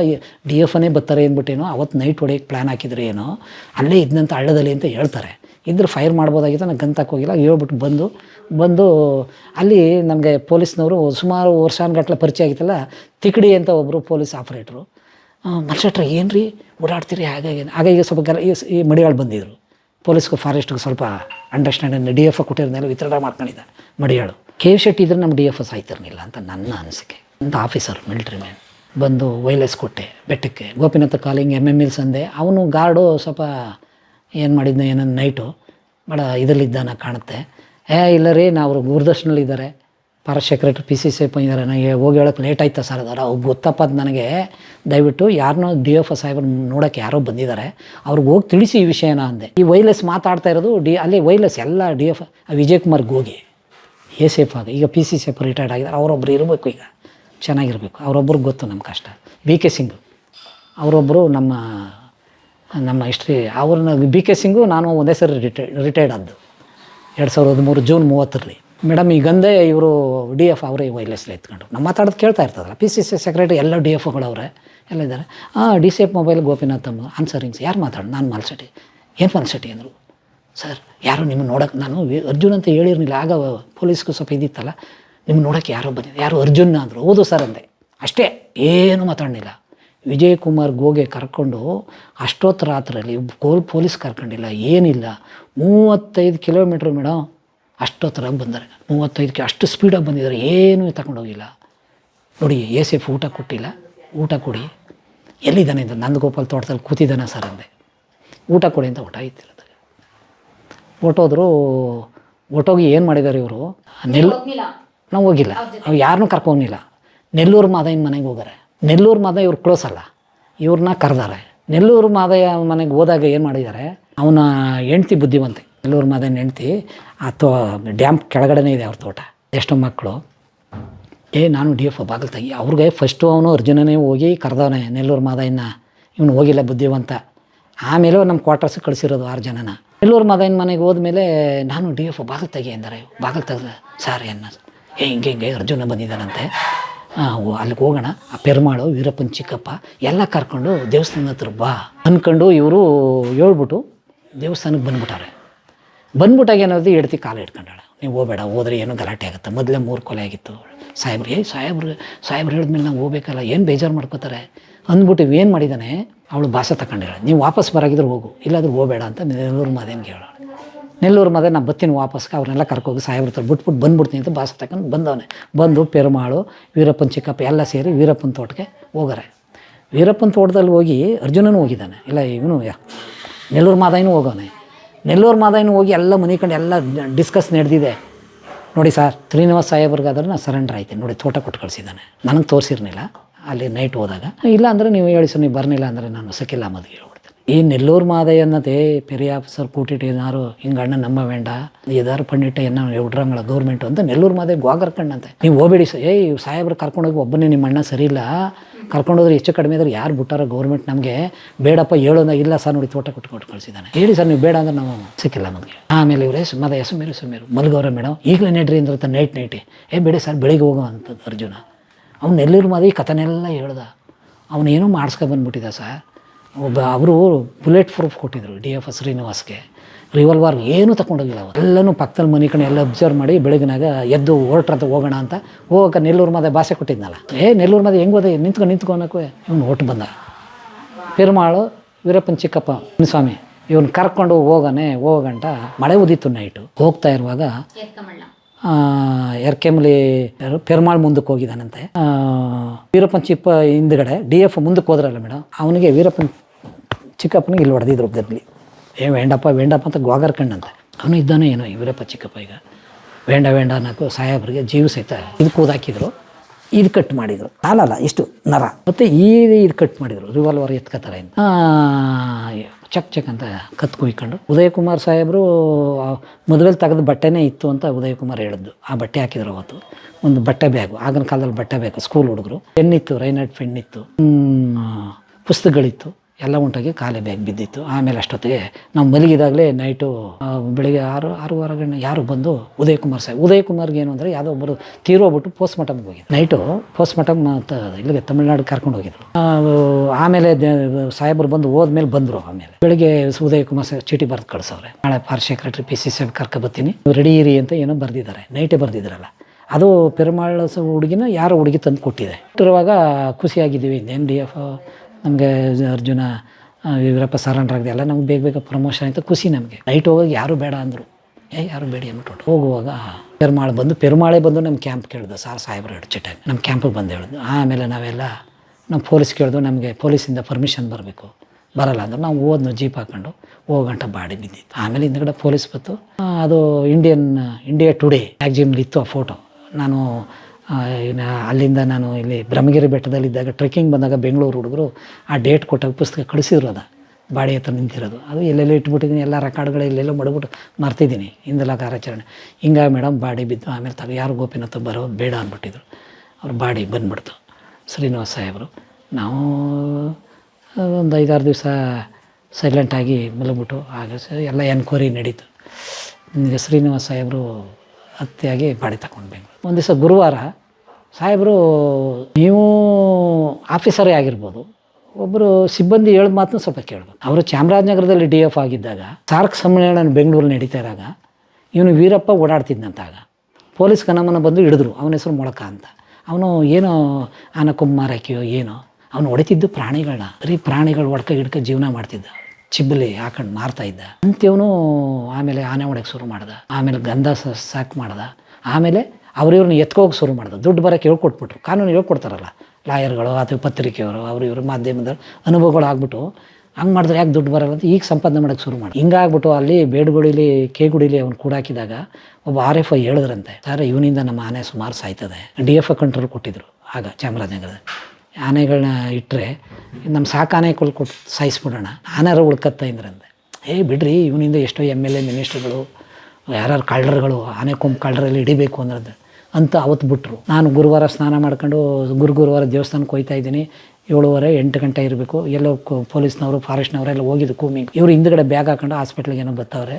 ಡಿ ಎಫ್ ಅನ್ನೇ ಬರ್ತಾರೆ ಅಂದ್ಬಿಟ್ಟೇನೋ ಅವತ್ತು ನೈಟ್ ಹೊಡೆಯಕ್ಕೆ ಪ್ಲ್ಯಾನ್ ಹಾಕಿದ್ರೆ ಏನೋ, ಅಲ್ಲೇ ಇದ್ದಂಥ ಹಳ್ಳದಲ್ಲಿ ಅಂತ ಹೇಳ್ತಾರೆ. ಇದ್ರೆ ಫೈರ್ ಮಾಡ್ಬೋದಾಗಿತ್ತು ನಾನು ಗನ್ ಹೋಗಿಲ್ಲ. ಹೇಳ್ಬಿಟ್ಟು ಬಂದು ಬಂದು ಅಲ್ಲಿ ನಮಗೆ ಪೊಲೀಸ್ನವರು ಸುಮಾರು ವರ್ಷಾನುಗಟ್ಲೆ ಪರಿಚಯ ಆಗಿತ್ತಲ್ಲ, ತಿಕಡಿ ಅಂತ ಒಬ್ಬರು ಪೊಲೀಸ್ ಆಪ್ರೇಟ್ರು. ಮಲ್ಸಟ್ರ ಏನು ರೀ ಓಡಾಡ್ತೀರಿ ಹಾಗಾಗಿ ಆಗ ಈಗ ಸ್ವಲ್ಪ ಗಲ, ಈ- ಮಡಿಯಾಳು ಬಂದಿದ್ರು. ಪೊಲೀಸ್ಗೂ ಫಾರೆಸ್ಟ್ಗೂ ಸ್ವಲ್ಪ ಅಂಡರ್ಸ್ಟ್ಯಾಂಡಿಂಗ್ ಡಿ ಎಫ್ ಕೊಟ್ಟಿರೋದ್ನೆಲ್ಲ ವಿತರಣೆ ಮಾಡ್ಕೊಂಡಿದ್ದ ಮಡಿಯಾಳು. ಕೆ ಶೆಟ್ಟಿ ಇದ್ರೆ ನಮ್ಮ ಡಿ ಎಫ್ ಸಾಯ್ತಿರ್ಲಿಲ್ಲ ಅಂತ ನನ್ನ ಅನಿಸಿಕೆ. ಅಂತ ಆಫೀಸರ್ ಮಿಲ್ಟ್ರಿ ಮ್ಯಾನ್ ಬಂದು ವೈಲೆಸ್ ಕೊಟ್ಟೆ, ಬೆಟ್ಟಕ್ಕೆ. Gopinatha calling M M hills ಅಂದೆ ಅವನು ಗಾರ್ಡು ಸ್ವಲ್ಪ ಏನು ಮಾಡಿದ್ನ ಏನೋ ನೈಟು ಬಡ ಇದರಲ್ಲಿದ್ದಾನ ಕಾಣುತ್ತೆ. ಏ ಇಲ್ಲ ರೀ ನಾವು ದೂರದರ್ಶನಲ್ಲಿದ್ದಾರೆ. ಪಾರ secretary P C C F ಇದ್ದಾರೆ ನನಗೆ ಹೋಗಿ ಹೇಳೋಕ್ಕೆ ಲೇಟ್ ಆಯ್ತಾ ಸರ್ ಅದರ ಅವ್ರು ಗೊತ್ತಪ್ಪ ಅದು ನನಗೆ. ದಯವಿಟ್ಟು ಯಾರನ್ನೋ ಡಿ ಎಫ್ ಸಾಹೇಬ್ರು ನೋಡೋಕ್ಕೆ ಯಾರೋ ಬಂದಿದ್ದಾರೆ. ಅವ್ರಿಗೆ ಹೋಗಿ ತಿಳಿಸಿ ಈ ವಿಷಯನ ಅಂದೆ. ಈ ವೈಲೆಸ್ ಮಾತಾಡ್ತಾ ಇರೋದು ಡಿ, ಅಲ್ಲಿ ವೈಲೆಸ್ ಎಲ್ಲ ಡಿ ಎಫ್ ವಿಜಯ್ ಕುಮಾರ್ಗೆ ಹೋಗಿ. ಎ ಸೇಫ್ ಆಗಿ. ಈಗ P C C F retired ಆಗಿದ್ದಾರೆ. ಅವರೊಬ್ಬರು ಇರಬೇಕು ಈಗ. ಚೆನ್ನಾಗಿರಬೇಕು. ಅವರೊಬ್ಬರಿಗೆ ಗೊತ್ತು ನಮ್ಮ ಕಷ್ಟ ಬಿ ಕೆ ಸಿಂಗ್. ಅವರೊಬ್ಬರು ನಮ್ಮ ನಮ್ಮ ಹಿಸ್ಟ್ರಿ ಅವ್ರನ್ನ ಬಿ ಕೆ ಸಿಂಗು ನಾನು ಒಂದೇ ಸರಿ ರಿಟೈ ರಿಟೈರ್ಡ್ ಆದ್ದು. ಎರಡು ಸಾವಿರದ ಹದಿಮೂರು ಜೂನ್ ಮೂವತ್ತರಲ್ಲಿ. ಮೇಡಮ್ ಈಗಂದೇ ಇವರು ಡಿ ಎಫ್ ಅವರೇ ವೈರ್ಲೆಸ್ಲಿ ಎತ್ಕೊಂಡು. ನಮ್ಮ ಮಾತಾಡೋದು ಕೇಳ್ತಾ ಇರ್ತದಲ್ಲ ಪಿ ಸಿ ಸಿ ಸೆಕ್ರೆಟರಿ ಎಲ್ಲ ಡಿ ಎಫ್ಗಳವ್ರೆ ಎಲ್ಲ ಇದ್ದಾರೆ. ಹಾಂ D C F mobile Gopinath ತಮ್ಮ ಆನ್ಸರಿಂಗ್ಸ್ ಯಾರು ಮಾತಾಡೋದು ನಾನು ಮಲ್ಸಟಿ ಏನು ಮಲ್ಸಟಿ ಅಂದರು? ಸರ್, ಯಾರು ನಿಮ್ಮ ನೋಡೋಕೆ, ನಾನು ಅರ್ಜುನ್ ಅಂತ ಹೇಳಿರಲಿಲ್ಲ, ಆಗ ಪೊಲೀಸ್ಗೂ ಸ್ವಲ್ಪ ಇದಿತ್ತಲ್ಲ ನಿಮ್ಮ ನೋಡೋಕ್ಕೆ ಯಾರೋ ಬಂದಿದೆ, ಯಾರು ಅರ್ಜುನ್ ಅಂದರು? ಹೌದು ಸರ್, ಅಂದೆ. ಅಷ್ಟೇ, ಏನು ಮಾತಾಡಲಿಲ್ಲ. ವಿಜಯ್ ಕುಮಾರ್ ಗೋಗೆ ಕರ್ಕೊಂಡು ಅಷ್ಟೊತ್ತು ರಾತ್ರಿಯಲ್ಲಿ ಗೋಲ್ ಪೊಲೀಸ್ ಕರ್ಕೊಂಡಿಲ್ಲ ಏನಿಲ್ಲ. ಮೂವತ್ತೈದು ಕಿಲೋಮೀಟ್ರ್ ಮೇಡಮ್ ಅಷ್ಟೊತ್ತರಾಗಿ ಬಂದಾರೆ. ಮೂವತ್ತೈದಕ್ಕೆ ಅಷ್ಟು ಸ್ಪೀಡಾಗಿ ಬಂದಿದ್ದಾರೆ ಏನೂ ತಗೊಂಡೋಗಿಲ್ಲ. ನೋಡಿ ಎ ಸಿ ಎಫ್ ಊಟ ಕೊಟ್ಟಿಲ್ಲ ಊಟ ಕೊಡಿ. ಎಲ್ಲಿದ್ದಾನೆ ಅಂತ ನಂದಗೋಪಾಲ್ ತೋಟದಲ್ಲಿ ಕೂತಿದ್ದಾನೆ ಸರ್ ಅಂದೆ. ಊಟ ಕೊಡಿ ಅಂತ ಊಟ ಇತ್ತಿರೋದು. ಹೊಟ್ಟೋದ್ರು ಒಟ್ಟೋಗಿ ಏನು ಮಾಡಿದ್ದಾರೆ ಇವರು? ನೆಲ್ಲೂ ನಾವು ಹೋಗಿಲ್ಲ. ನಾವು ಯಾರನ್ನೂ ಕರ್ಕೊಂಡಿಲ್ಲ ನೆಲ್ಲೂರು ಮಾದಯ್ಯನ ಮನೆಗೆ ಹೋಗಾರೆ. ನೆಲ್ಲೂರು ಮಾದಯ್ಯ ಇವ್ರು ಕ್ಲೋಸ್ ಅಲ್ಲ. ಇವ್ರನ್ನ ಕರೆದಾರೆ. ನೆಲ್ಲೂರು ಮಾದಯ್ಯ ಮನೆಗೆ ಹೋದಾಗ ಏನು ಮಾಡಿದ್ದಾರೆ ಅವನ ಹೆಂಡ್ತಿ ಬುದ್ಧಿವಂತೆ. ನೆಲ್ಲೂರು ಮಾದಯ್ಯನ ಹೆಂಡ್ತಿ ತೋ ಡ್ಯಾಮ್ ಕೆಳಗಡೆನೇ ಇದೆ ಅವ್ರ ತೋಟ. ಎಷ್ಟೋ ಮಕ್ಕಳು ಏ, ನಾನು ಡಿ ಎಫ್ ಬಾಗಿಲು ತೆಗಿ, ಅವ್ರಿಗೆ ಫಸ್ಟು ಅವನು ಅರ್ಜುನನೇ ಹೋಗಿ ಕರೆದವನೆ, ನೆಲ್ಲೂರು ಮಾದಯ್ಯನ. ಇವನು ಹೋಗಿಲ್ಲ ಬುದ್ಧಿವಂತ. ಆಮೇಲೆ ನಮ್ಮ ಕ್ವಾರ್ಟರ್ಸ್ ಕಳಿಸಿರೋದು ಆರು ಜನನ. ನೆಲ್ಲೂರು ಮಾದಯ್ಯನ ಮನೆಗೆ ಹೋದ್ಮೇಲೆ ನಾನು ಡಿ ಎಫ್ ಬಾಗಿಲು ತೆಗಿ ಅಂತಾರೆ ಬಾಗಿಲು ತೆಗೆದ, ಸಾರಿ ಅನ್ನ ಏ, ಹಿಂಗೆ ಹಿಂಗೆ, ಅರ್ಜುನ ಬಂದಿದ್ದಾನಂತೆ. ಅಲ್ಲಿಗೆ ಹೋಗೋಣ. ಆ, ಪೆರ್ಮಾಳು, ವೀರಪ್ಪನ, ಚಿಕ್ಕಪ್ಪ ಎಲ್ಲ ಕರ್ಕೊಂಡು ದೇವಸ್ಥಾನದ ಹತ್ರ ಬಾ ಅಂದ್ಕೊಂಡು ಇವರು ಹೇಳ್ಬಿಟ್ಟು ದೇವಸ್ಥಾನಕ್ಕೆ ಬಂದ್ಬಿಟ್ಟಾರೆ. ಬಂದ್ಬಿಟ್ಟಾಗ ಏನಾದ್ರು ಎಡ್ತಿ ಕಾಲು ಇಟ್ಕೊಂಡಾಳೆ ನೀವು ಹೋಗಬೇಡ, ಹೋದ್ರೆ ಏನೋ ಗಲಾಟೆ ಆಗುತ್ತೆ. ಮೊದಲೇ ಮೂರು ಕೊಲೆ ಆಗಿತ್ತು. ಸಾಹೇಬ್ರು ಏ ಸಾಹೇಬ್ರು ಸಾಹೇಬ್ರು ಹೇಳಿದ್ಮೇಲೆ ನಾವು ಹೋಗ್ಬೇಕಲ್ಲ, ಏನು ಬೇಜಾರು ಮಾಡ್ಕೋತಾರೆ? ಅಂದ್ಬಿಟ್ಟು ಏನು ಮಾಡಿದ್ದಾನೆ ಅವಳು ಭಾಷೆ ತಗೊಂಡಿಲ್ಲ ನೀವು ವಾಪಸ್ ಬರಾಗಿದ್ರೆ ಹೋಗು, ಇಲ್ಲಾದ್ರೂ ಹೋಗಬೇಡ ಅಂತ ನೆಲ್ಲೂರು ಮಾದೇನ್ಗೆ ಹೇಳೋಳು ನೆಲ್ಲೂರು ಮಾದೇ ನಾನು ಬತ್ತೀನಿ ವಾಪಸ್ಗೆ ಅವ್ರನ್ನೆಲ್ಲ ಕರ್ಕೋಗಿ ಸಾಹೇಬ್ರ ಹತ್ರ ಬಿಟ್ಬಿಟ್ಟು ಬಂದ್ಬಿಡ್ತೀನಿ ಅಂತ ಭಾಷೆ ತಗೊಂಡು ಬಂದವನೆ. ಬಂದು ಪೆರುಮಾಳು, ವೀರಪ್ಪನ ಚಿಕ್ಕಪ್ಪ ಎಲ್ಲ ಸೇರಿ ವೀರಪ್ಪನ ತೋಟಕ್ಕೆ ಹೋಗಾರೆ. ವೀರಪ್ಪನ ತೋಟದಲ್ಲಿ ಹೋಗಿ ಅರ್ಜುನನೂ ಹೋಗಿದ್ದಾನೆ. ಇಲ್ಲ, ಇವನು ನೆಲ್ಲೂರು ಮಾದಾಯಿನೂ ಹೋಗೋನೆ ನೆಲ್ಲೂರು ಮಾದಾಯಿನೂ ಹೋಗಿ ಎಲ್ಲ ಮನೆ ಕಂಡು ಎಲ್ಲ ಡಿಸ್ಕಸ್ ನಡೆದಿದೆ. ನೋಡಿ ಸರ್ ಶ್ರೀನಿವಾಸ ಸಾಹೇಬ್ರಿಗಾದ್ರೆ ನಾನು ಸರೆಂಡರ್ ಆಯ್ತೀನಿ. ನೋಡಿ, ತೋಟ ಕೊಟ್ಟು ಕಳಿಸಿದ್ದಾನೆ. ನನಗೆ ತೋರಿಸಿರ್ಲಿಲ್ಲ ಅಲ್ಲಿ ನೈಟ್ ಹೋದಾಗ, ಇಲ್ಲ ಅಂದರೆ ನೀವು ಹೇಳಿ ಸರ್, ನೀವು ಬರ್ನಿಲ್ಲ ಅಂದರೆ ನಾನು ಸಕಿಲ್ಲ ಮದುವೆ. ಹೇಳ್ಬಿಡ್ತೇನೆ ಈ ನೆಲ್ಲೂರು ಮಾದಯ್ಯ ಅನ್ನದೇ பெரிய ಆಫೀಸರ್ ಕೂಟಿಟ್ಟು ಏನಾರು ಹಿಂಗೆ ಅಣ್ಣ ನಂಬ ಬೇಡ ಏದಾರು ಪಂಡಿಟ್ಟ ಏನೋ ಹುಡ್ರಂಗಳ ಗೌರ್ಮೆಂಟ್ ಅಂತ ನೆಲ್ಲೂರು ಮಾದೇ ಗೋಗರ್ಕಂಡಂತೆ ನೀವು ಹೋಗ್ಬೇಡಿ ಸ ಏಯ್ ಸಾಹೇಬ್ರು ಕರ್ಕೊಂಡೋಗಿ ಒಬ್ಬನೇ ನಿಮ್ಮ ಅಣ್ಣ ಸರಿ ಇಲ್ಲ ಕರ್ಕೊಂಡೋದ್ರೆ ಹೆಚ್ಚು ಕಡಿಮೆ ಆದ್ರೆ ಯಾರು ಬಿಟ್ಟಾರ ಗೌರ್ಮೆಂಟ್ ನಮಗೆ ಬೇಡಪ್ಪ ಹೇಳೋದ ಇಲ್ಲ ಸರ್ ನೋಡಿ ತೋಟ ಕೊಟ್ಟು ಕೊಟ್ಟು ಕಳಿಸಿದ್ದಾನೆ ಹೇಳಿ ಸರ್ ನೀವು ಬೇಡ ಅಂದ್ರೆ ನಾವು ಸಿಕ್ಕಿಲ್ಲ ನಮಗೆ ಆಮೇಲೆ ಇವರೇ ಮದ ಸುಮೇರು ಸುಮೇರು ಮಲ್ಗವ್ರೆ ಮೇಡಮ್ ಈಗಲೇ ನೆಡ್ರಿ ಅಂದ್ರೆ ನೈಟ್ ನೈಟಿ ಏ ಬೇಡಿ ಸರ್ ಬೆಳಿಗ್ಗೆ ಹೋಗೋ ಅಂತದ್ದು ಅರ್ಜುನ ಅವ್ನು ನೆಲ್ಲೂರು ಮಾದ ಈ ಕಥನೆಲ್ಲ ಹೇಳ್ದ ಅವನೇನೋ ಮಾಡಿಸ್ಕೊಬಂದ್ಬಿಟ್ಟಿದ್ದ ಸರ್ ಒಬ್ಬ ಅವರು ಬುಲೆಟ್ ಪ್ರೂಫ್ ಕೊಟ್ಟಿದ್ರು ಡಿ ಎಫ್ ಶ್ರೀನಿವಾಸ್ಗೆ. ರಿವಾಲ್ವರ್ ಏನೂ ತಗೊಂಡೋಗಿಲ್ಲ ಅವರು. ಎಲ್ಲನೂ ಪಕ್ಕದಲ್ಲಿ ಮನೆ ಕಣೆ ಎಲ್ಲ ಅಬ್ಸರ್ವ್ ಮಾಡಿ ಬೆಳಗಿನಾಗ ಎದ್ದು ಹೊರಟ್ರಂತ ಹೋಗೋಣ ಅಂತ ಹೋಗಕ್ಕೆ ನೆಲ್ಲೂರು ಮಾದೆ ಭಾಷೆ ಕೊಟ್ಟಿದ್ನಲ್ಲ. ಏ, ನೆಲ್ಲೂರು ಮಾದೆ ಹೆಂಗೆ ಹೋದೆ ನಿಂತ್ಕೊಂಡು ನಿಂತ್ಕೊ ಅನ್ನೋಕೆ ಇವ್ನು ಹೊಟ್ಟು ಬಂದ. ಪೆರುಮಾಳು, ವೀರಪ್ಪನ ಚಿಕ್ಕಪ್ಪ ಸ್ವಾಮಿ ಇವನು ಕರ್ಕೊಂಡು ಹೋಗನೆ ಹೋಗಂಟ ಮಳೆ ಉದಿತ್ತು ನೈಟು ಹೋಗ್ತಾ ಇರುವಾಗ ಎರ್ಕೆಮಲಿ ಪೆರ್ಮಾಳ್ ಮುಂದಕ್ಕೆ ಹೋಗಿದ್ದಾನಂತೆ. ವೀರಪ್ಪನ್ ಚಿಪ್ಪ ಹಿಂದ್ಗಡೆ, ಡಿ ಎಫ್ ಮುಂದಕ್ಕೆ ಹೋದ್ರಲ್ಲ ಮೇಡಮ್, ಅವನಿಗೆ ವೀರಪ್ಪನ್ ಚಿಕ್ಕಪ್ಪನಿಗೆ ಇಲ್ಲಿ ಹೊಡೆದಿದ್ರು ಒಬ್ಬರಲ್ಲಿ ಏ ವೇಂಡಪ್ಪ ವೇಂಡಪ್ಪ ಅಂತ ಗೋಗರ್ಕಂಡಂತೆ ಅವನು ಇದ್ದಾನೆ ಏನೋ ವೀರಪ್ಪ ಚಿಕ್ಕಪ್ಪ ಈಗ. ವೇಂಡ ವೇಂಡ ಅನ್ನೋಕ್ಕೂ ಸಾಹೇಬ್ರಿಗೆ ಜೀವ ಸಹಿತ ಇದು ಕೂದಾಕಿದ್ರು ಇದು ಕಟ್ ಮಾಡಿದರು. ಅಲ್ಲಲ್ಲ ಇಷ್ಟು ನರ. ಮತ್ತು ಈ ಇದು ಕಟ್ ಮಾಡಿದರು ರಿವಾಲ್ವರ್ ಎತ್ಕೋತಾರೆ ಚಕ್ ಚಕ್ ಅಂತ ಕತ್ ಕುಯ್ಕೊಂಡು ಉದಯಕುಮಾರ್ ಸಾಹೇಬರು ಮದುವೆಲಿ ತೆಗೆದ ಬಟ್ಟೆನೇ ಇತ್ತು ಅಂತ ಉದಯಕುಮಾರ್ ಹೇಳಿದ್ದು. ಆ ಬಟ್ಟೆ ಹಾಕಿದ್ರು ಅವತ್ತು. ಒಂದು ಬಟ್ಟೆ ಬ್ಯಾಗು. ಆಗಿನ ಕಾಲದಲ್ಲಿ ಬಟ್ಟೆ ಬ್ಯಾಗು ಸ್ಕೂಲ್ ಹುಡುಗರು. ಪೆನ್ನಿತ್ತು ರೈನಟ್ ಪೆನ್ನಿತ್ತು ಪುಸ್ತಕಗಳಿತ್ತು. ಎಲ್ಲ ಉಂಟಾಗಿ ಕಾಲೇ ಬ್ಯಾಗ್ ಬಿದ್ದಿತ್ತು. ಆಮೇಲೆ ಅಷ್ಟೊತ್ತಿಗೆ ನಾವು ಮಲಗಿದಾಗಲೇ ನೈಟು ಬೆಳಿಗ್ಗೆ ಆರು, ಆರೂವರೆ ಗಂಟೆ, ಯಾರು ಬಂದು ಉದಯ್ ಕುಮಾರ್ ಸಾಹೇಬ್ ಉದಯ್ ಕುಮಾರ್ಗೆ ಏನು ಅಂದರೆ ಯಾವುದೋ ಒಬ್ಬರು ತೀರೋಗ್ಬಿಟ್ಟು ಪೋಸ್ಟ್ ಮಾರ್ಟಮ್ಗೆ ಹೋಗಿದ್ದು ನೈಟು ಪೋಸ್ಟ್ ಮಾರ್ಟಮ್ ಇಲ್ಲಿಗೆ ತಮಿಳ್ನಾಡು ಕರ್ಕೊಂಡು ಹೋಗಿದ್ರು. ಆಮೇಲೆ ಸಾಹೇಬರು ಬಂದು ಹೋದ್ಮೇಲೆ ಬಂದರು ಆಮೇಲೆ. ಬೆಳಿಗ್ಗೆ ಉದಯ್ ಕುಮಾರ್ ಸಾಹೇಬ್ ಚೀಟಿ ಬರೆದು ಕಳಿಸೋರೆ ನಾಳೆ ಫಾರ್ ಸೆಕ್ರೆಟರಿ ಪಿ ಸಿ ಸಾಹೇಬ್ ಕರ್ಕೊಬತ್ತೀನಿ ರೆಡಿ ಇರಿ ಅಂತ ಏನೋ ಬರೆದಿದ್ದಾರೆ. ನೈಟೇ ಬರೆದಿದ್ದಾರಲ್ಲ ಅದು ಪೆರುಮಾಳ ಹುಡುಗಿನ ಯಾರೋ ಹುಡುಗಿ ತಂದು ಕೊಟ್ಟಿದೆ. ಇರುವಾಗ ಖುಷಿಯಾಗಿದ್ದೀವಿ. ಎನ್ ಡಿ ಎಫ್ ನಮಗೆ ಅರ್ಜುನ ವೀರಪ್ಪ ಸರೆಂಡರ್ ಆಗಿದೆ ಎಲ್ಲ ನಮ್ಗೆ ಬೇಗ ಬೇಗ ಪ್ರಮೋಷನ್ ಆಯಿತು, ಖುಷಿ ನಮಗೆ. ನೈಟ್ ಹೋಗಿ ಯಾರು ಬೇಡ ಅಂದರು. ಏ, ಯಾರು ಬೇಡಿ ಅಂದ್ಬಿಟ್ಟು ಹೋಗುವಾಗ ಪೆರುಮಾಳೆ ಬಂದು ಪೆರುಮಾಳೆ ಬಂದು ನಮ್ಮ ಕ್ಯಾಂಪ್ ಕೇಳಿದ, ಸಾರ್ ಸಾಹೇಬ್ರು ಹೆಡ್ ಚಿಟ್ಟಾಗಿ ನಮ್ಮ ಕ್ಯಾಂಪಿಗೆ ಬಂದು ಹೇಳಿದ್ರು ಆಮೇಲೆ ನಾವೆಲ್ಲ ನಮ್ಮ ಪೊಲೀಸ್ ಕೇಳಿದ್ರು ನಮಗೆ ಪೊಲೀಸಿಂದ ಪರ್ಮಿಷನ್ ಬರಬೇಕು. ಬರಲ್ಲ ಅಂದ್ರೆ. ನಾವು ಓದ್ನು ಜೀಪ್ ಹಾಕೊಂಡು ಹೋಗಂಟ ಬಾಡಿ ಬಿದ್ದಿತ್ತು. ಆಮೇಲೆ ಹಿಂದ್ಗಡೆ ಪೊಲೀಸ್ ಬಂತು. ಅದು ಇಂಡಿಯನ್ ಇಂಡಿಯಾ ಟುಡೇ ಮ್ಯಾಗ್ಜಿಮ್ಲಿ ಇತ್ತು ಆ ಫೋಟೋ ನಾನು ಇನ್ನು ಅಲ್ಲಿಂದ ನಾನು ಇಲ್ಲಿ ಬ್ರಹ್ಮಗಿರಿ ಬೆಟ್ಟದಲ್ಲಿದ್ದಾಗ ಟ್ರೆಕ್ಕಿಂಗ್ ಬಂದಾಗ ಬೆಂಗಳೂರು ಹುಡುಗರು ಆ ಡೇಟ್ ಕೊಟ್ಟಾಗ ಪುಸ್ತಕ ಕಳಿಸಿದ್ರು ಅದ. ಬಾಡಿ ಹತ್ರ ನಿಂತಿರೋದು. ಅದು ಎಲ್ಲೆಲ್ಲೋ ಇಟ್ಬಿಟ್ಟಿದ್ದೀನಿ ಎಲ್ಲ ರೆಕಾರ್ಡ್ಗಳು ಎಲ್ಲೆಲ್ಲೋ ಮಡ್ಬಿಟ್ಟು ಮರ್ತಿದ್ದೀನಿ ಹಿಂದೆಲ್ಲ ಕಾರ್ಯಾಚರಣೆ. ಹಿಂಗಾಗಿ ಮೇಡಮ್ ಬಾಡಿ ಬಿದ್ದು ಆಮೇಲೆ ತಗ ಯಾರು ಗೋಪಿನಾಥ ಬರೋ ಬೇಡ ಅಂದ್ಬಿಟ್ಟಿದ್ರು. ಅವ್ರ ಬಾಡಿ ಬಂದ್ಬಿಡ್ತು. ಶ್ರೀನಿವಾಸ ಸಾಹೇಬರು, ನಾವು ಒಂದು ಐದಾರು ದಿವಸ ಸೈಲೆಂಟಾಗಿ ಮಲಗ್ಬಿಟ್ಟು, ಆಗ ಎಲ್ಲ ಎನ್ಕ್ವೈರಿ ನಡೀತು. ನಿಮಗೆ ಶ್ರೀನಿವಾಸ ಸಾಹೇಬರು ಹತ್ಯೆಯಾಗಿ ಬಾಡಿ ತಗೊಂಡು ಬೆಂಗಳೂರು ಒಂದು ದಿವಸ ಗುರುವಾರ ಸಾಹೇಬರು, ನೀವು ಆಫೀಸರೇ ಆಗಿರ್ಬೋದು. ಒಬ್ಬರು ಸಿಬ್ಬಂದಿ ಹೇಳಿದ ಮಾತನ್ನು ಸ್ವಲ್ಪ ಕೇಳಬೇಕು. ಅವರು ಚಾಮರಾಜನಗರದಲ್ಲಿ ಡಿ ಎಫ್ ಆಗಿದ್ದಾಗ, ಸಾರ್ಕ್ ಸಮ್ಮೇಳನ ಬೆಂಗಳೂರು ನಡೀತಾ ಇದ್ದಾಗ ಇವನು ವೀರಪ್ಪ ಓಡಾಡ್ತಿದ್ದಂತಾಗ ಪೊಲೀಸ್ ಕನಮನ ಬಂದು ಹಿಡಿದ್ರು, ಅವನ ಹೆಸರು ಮೊಳಕ ಅಂತ. ಅವನು ಏನೋ ಆನ ಮಾರಾಕಿಯೋ ಏನೋ, ಅವನು ಹೊಡಿತಿದ್ದು ಪ್ರಾಣಿಗಳನ್ನ. ಬರೀ ಪ್ರಾಣಿಗಳು ಹೊಡ್ಕ ಹಿಡ್ಕ ಜೀವನ ಮಾಡ್ತಿದ್ದ. ಚಿಬ್ಬಲಿ ಹಾಕೊಂಡು ಮಾರ್ತಾ ಇದ್ದ. ಅಂತ್ಯವನು ಆಮೇಲೆ ಆನೆ ಹೊಡಕ್ಕೆ ಶುರು ಮಾಡ್ದ. ಆಮೇಲೆ ಗಂಧ ಸಾಕು ಮಾಡ್ದ. ಆಮೇಲೆ ಅವ್ರಿವ್ರನ್ನ ಎತ್ಕೋಗಿ ಶುರು ಮಾಡ್ದ. ದುಡ್ಡು ಬರೋಕ್ಕೆ ಹೇಳ್ಕೊಟ್ಬಿಟ್ರು. ಕಾನೂನು ಹೇಳ್ಕೊಡ್ತಾರಲ್ಲ, ಲಾಯರ್ಗಳು ಅಥವಾ ಪತ್ರಿಕೆಯವರು, ಅವರು ಇವರು ಮಾಧ್ಯಮದ ಅನುಭವಗಳು ಆಗ್ಬಿಟ್ಟು ಹಂಗೆ ಮಾಡಿದ್ರೆ ಯಾಕೆ ದುಡ್ಡು ಬರಲ್ಲ ಅಂತ ಈಗ ಸಂಪಾದನೆ ಮಾಡೋಕ್ಕೆ ಶುರು ಮಾಡಿ ಹಿಂಗಾಗ್ಬಿಟ್ಟು ಅಲ್ಲಿ ಬೇಡುಗುಡಿಲಿ ಕೇಗುಡಿಲಿ ಅವ್ನು ಕೂಡಾಕಿದಾಗ ಒಬ್ಬ ಆರ್ ಎಫ್ ಐ ಹೇಳಿದ್ರಂತೆ, ಸರ್, ಇವನಿಂದ ನಮ್ಮ ಆನೆ ಸುಮಾರು ಸಾಯ್ತದೆ. ಡಿ ಎಫ್ ಕಂಟ್ರೋಲ್ ಕೊಟ್ಟಿದ್ರು. ಆಗ ಚಾಮರಾಜನಗರದ ಆನೆಗಳನ್ನ ಇಟ್ಟರೆ ನಮ್ಮ ಸಾಕಾನೆ ಕೊಲ್ ಕೊಟ್ಟು ಸಾಯಿಸ್ಬಿಡೋಣ. ನಾನಾರು ಉಳ್ಕತ್ತ ಇಂದ್ರಂತೆ. ಏ, ಬಿಡ್ರಿ, ಇವನಿಂದ ಎಷ್ಟೋ ಎಂ ಎಲ್ ಎ ಮಿನಿಸ್ಟ್ರುಗಳು ಯಾರ್ಯಾರು ಕಳ್ಳರುಗಳು, ಆನೆ ಕೊಂಬು ಕಳ್ಳರಲ್ಲಿ ಹಿಡಿಬೇಕು ಅಂದ್ರದ್ದು ಅಂತ ಅವತ್ತು ಬಿಟ್ರು. ನಾನು ಗುರುವಾರ ಸ್ನಾನ ಮಾಡ್ಕೊಂಡು ಗುರು ಗುರುವಾರ ದೇವಸ್ಥಾನಕ್ಕೆ ಹೋಗ್ತಾ ಇದ್ದೀನಿ. ಏಳುವರೆ, ಎಂಟು ಗಂಟೆ ಇರಬೇಕು. ಎಲ್ಲೋ ಪೊಲೀಸ್ನವರು, ಫಾರೆಸ್ಟ್ನವರೆಲ್ಲ ಹೋಗಿದ್ದು ಕೂಮಿಂಗ್. ಇವರು ಹಿಂದ್ಗಡೆ ಬ್ಯಾಗ್ ಹಾಕೊಂಡು ಹಾಸ್ಪಿಟ್ಲಿಗೆ ಏನೋ ಬರ್ತಾವ್ರೆ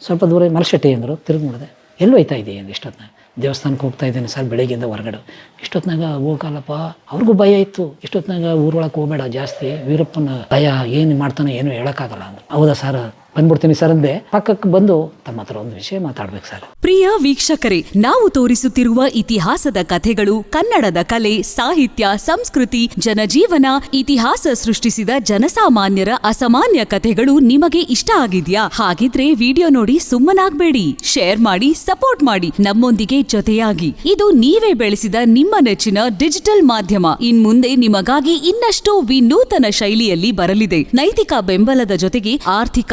ಸ್ವಲ್ಪ ದೂರ ಮಲ್ಶೆಟ್ಟಿ ಅಂದರು ತಿರುಗಿ ನೋಡಿದೆ ಎಲ್ಲಿ ಹೋಯ್ತಾ ಇದ್ದೀಯ ಇಷ್ಟೊತ್ತನ್ನ ದೇವಸ್ಥಾನಕ್ಕೆ ಹೋಗ್ತಾ ಇದ್ದೇನೆ ಸರ್, ಬೆಳಗ್ಗೆಯಿಂದ ಹೊರಗಡೆ. ಇಷ್ಟೊತ್ತಿನಾಗ ಹೋಗಲ್ಲಪ್ಪ ಅವ್ರಿಗೂ ಭಯ ಇತ್ತು. ಇಷ್ಟೊತ್ತಿನಾಗ ಊರೊಳಗೆ ಹೋಗಬೇಡ ಜಾಸ್ತಿ. ವೀರಪ್ಪನ ಭಯ ಏನು ಮಾಡ್ತಾನೆ ಏನು ಹೇಳೋಕ್ಕಾಗಲ್ಲ. ಅಂದ್ರೆ ಹೌದಾ ಸರ್? ಬಂದ್ಬಿಡ್ತೀನಿ ಸರ್ ಅಂದೆ. ಪಕ್ಕಕ್ಕೆ ಬಂದು ತಮ್ಮ ಹತ್ರ ಒಂದು ವಿಷಯ ಮಾತಾಡ್ಬೇಕು ಸರ್. ಪ್ರಿಯ ವೀಕ್ಷಕರೇ, ನಾವು ತೋರಿಸುತ್ತಿರುವ ಇತಿಹಾಸದ ಕಥೆಗಳು ಕನ್ನಡದ ಕಲೆ, ಸಾಹಿತ್ಯ, ಸಂಸ್ಕೃತಿ, ಜನಜೀವನ, ಇತಿಹಾಸ ಸೃಷ್ಟಿಸಿದ ಜನಸಾಮಾನ್ಯರ ಅಸಾಮಾನ್ಯ ಕಥೆಗಳು ನಿಮಗೆ ಇಷ್ಟ ಆಗಿದ್ಯಾ? ಹಾಗಿದ್ರೆ ವಿಡಿಯೋ ನೋಡಿ ಸುಮ್ಮನಾಗ್ಬೇಡಿ. ಶೇರ್ ಮಾಡಿ, ಸಪೋರ್ಟ್ ಮಾಡಿ. ನಮ್ಮೊಂದಿಗೆ ಜೊತೆಯಾಗಿ. ಇದು ನೀವೇ ಬೆಳೆಸಿದ ನಿಮ್ಮ ನೆಚ್ಚಿನ ಡಿಜಿಟಲ್ ಮಾಧ್ಯಮ. ಇನ್ ಮುಂದೆ ನಿಮಗಾಗಿ ಇನ್ನಷ್ಟು ವಿನೂತನ ಶೈಲಿಯಲ್ಲಿ ಬರಲಿದೆ. ನೈತಿಕ ಬೆಂಬಲದ ಜೊತೆಗೆ ಆರ್ಥಿಕ